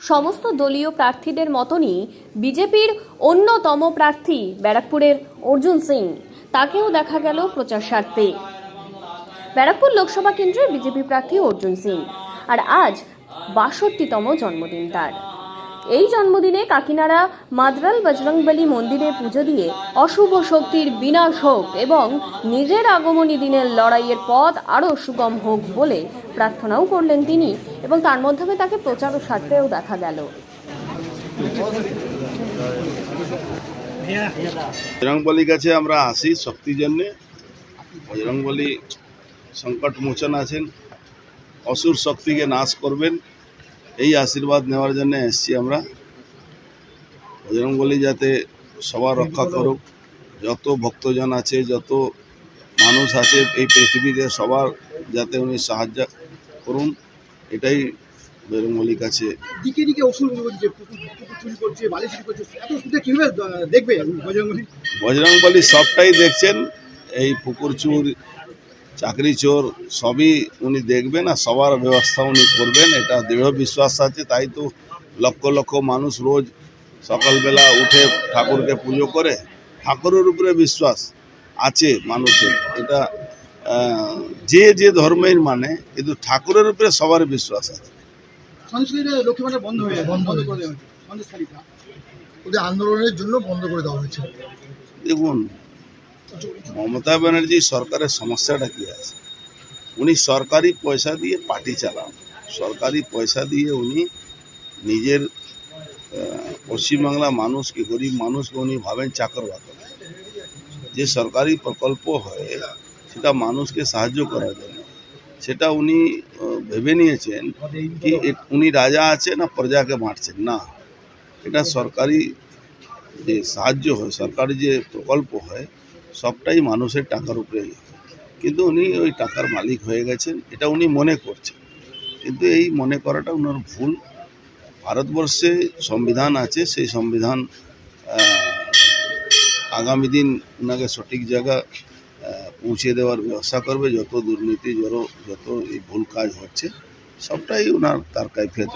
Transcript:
সমস্ত দলীয় প্রার্থীদের মতনই বিজেপির অন্যতম প্রার্থী ব্যারাকপুরের অর্জুন সিং। তাকেও দেখা গেল প্রচার স্বার্থে ব্যারাকপুর লোকসভা কেন্দ্রের বিজেপি প্রার্থী অর্জুন সিং। আর আজ বাষট্টিতম জন্মদিন তার। এই জন্মদিনে কাকিনাড়া মাদ্রাল বজরংবলী মন্দিরে পুজো দিয়ে অশুভ শক্তির বিনাশ হোক এবং নিজের আগমনী দিনের লড়াইয়ের পথ আরও সুগম হোক বলে প্রার্থনাও করলেন তিনি এবং তার মাধ্যমে তাকে প্রচার ও স্বার্থেও দেখা গেল। বজরংবলী কাছে আমরা আসি শক্তির জন্যে। বজরংবলী সংকট মোচন আছেন। অসুর শক্তিকে নাশ করবেন। এই আশীর্বাদ নেওয়ার জন্য এসছি আমরা। বজরংবলী যাতে সবার রক্ষা করুক। যত ভক্তজন আছে যত মানুষ আছে এই পৃথিবীতে সবার যাতে উনি সাহায্য করুন এটাই বজরংবলীর কাছে দিকে দিকে ওষুধ করছে পুকুর পুকুর চুরি করছে বালি চুরি করছে। এত ওষুধটা কীভাবে দেখবে বজরঙ্গলি বজরংবলী সবটাই দেখছেন এই পুকুর চুর চাকরি চোর সবই উনি দেখবেন আর সবার ব্যবস্থা উনি করবেন এটা দৃঢ় বিশ্বাস আছে তাই তো লক্ষ লক্ষ মানুষ রোজ সকালবেলা উঠে ঠাকুরকে পুজো করে ঠাকুরের উপরে বিশ্বাস আছে মানুষের এটা যে যে ধর্মের মানে কিন্তু ঠাকুরের উপরে সবার বিশ্বাস আছে। সন্দেশকারীরা লক্ষ্মী ভান্ডার বন্ধ হয়ে বন্ধ বন্ধ করে দেওয়া হয়েছে আন্দোলনের জন্য বন্ধ করে দেওয়া হয়েছে। দেখুন মমতা ব্যানার্জি সরকারের সমস্যাটা কি আছে? উনি সরকারি পয়সা দিয়ে পার্টি চালান। সরকারি পয়সা দিয়ে উনি নিজের পশ্চিমবাংলা মানুষকে, গরিব মানুষকে উনি ভাবেন চাকর বাকর যে সরকারি প্রকল্প হয়, সেটা মানুষকে সাহায্য করার জন্য। সেটা উনি ভেবে নিয়েছেন কি উনি রাজা আছে না প্রজাকে বাঁটছেন। না, এটা সরকারি যে সাহায্য হয়, সরকারি যে প্রকল্প হয় সবটাই মানুষের টাকার উপরে কিন্তু উনি ওই টাকার মালিক হয়ে গেছেন, এটা উনি মনে করছেন। কিন্তু এই মনে করাটা ওনার ভুল। ভারতবর্ষে সংবিধান আছে, সেই সংবিধান আগামী দিন ওনাকে সঠিক জায়গা পৌঁছে দেওয়ার ব্যবস্থা করবে। যত দুর্নীতি, যত যত এই ভুল কাজ হচ্ছে, সবটাই ওনার তার কাইফিয়ত